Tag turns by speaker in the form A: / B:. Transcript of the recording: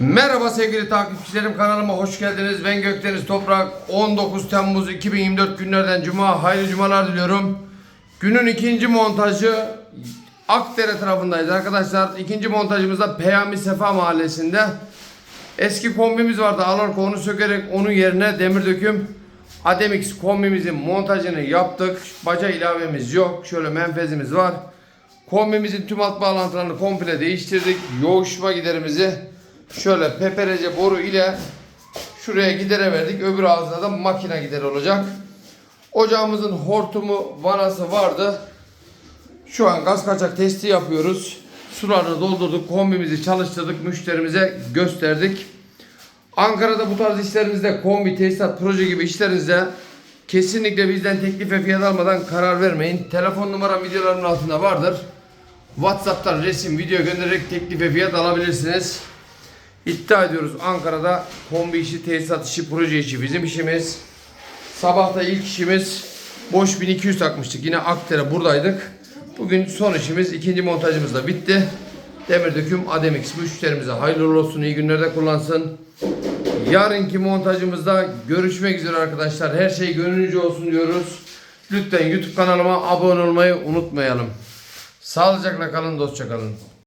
A: Merhaba sevgili takipçilerim kanalıma hoş geldiniz. Ben Gökdeniz Toprak. 19 Temmuz 2024 günlerden Cuma. Hayırlı cumalar diliyorum. Günün ikinci montajı Akdere tarafındayız arkadaşlar. İkinci montajımızda Peyami Sefa Mahallesi'nde. Eski kombimiz vardı. Alarko onu sökerek onun yerine demir döküm Ademix kombimizin montajını yaptık. Baca ilavemiz yok. Şöyle menfezimiz var. Kombimizin tüm alt bağlantılarını komple değiştirdik. Yoğuşma giderimizi şöyle peperece boru ile şuraya gidere verdik. Öbür ağzına da makine gideri olacak. Ocağımızın hortumu, vanası vardı. Şu an gaz kaçak testi yapıyoruz. Sularını doldurduk, kombimizi çalıştırdık, müşterimize gösterdik. Ankara'da bu tarz işlerinizde kombi, tesisat, proje gibi işlerinizde kesinlikle bizden teklif ve fiyat almadan karar vermeyin. Telefon numaram videoların altında vardır. WhatsApp'tan resim, video göndererek teklif ve fiyat alabilirsiniz. İddia ediyoruz Ankara'da kombi işi, tesisat işi, proje işi bizim işimiz. Sabahta ilk işimiz boş 1200 takmıştık. Yine Akdere buradaydık. Bugün son işimiz ikinci montajımız da bitti. Demir döküm Ademix müşterimize hayırlı olsun iyi günlerde kullansın. Yarınki montajımızda görüşmek üzere arkadaşlar. Her şey gönlünüzce olsun diyoruz. Lütfen YouTube kanalıma abone olmayı unutmayalım. Sağlıcakla kalın, dostça kalın.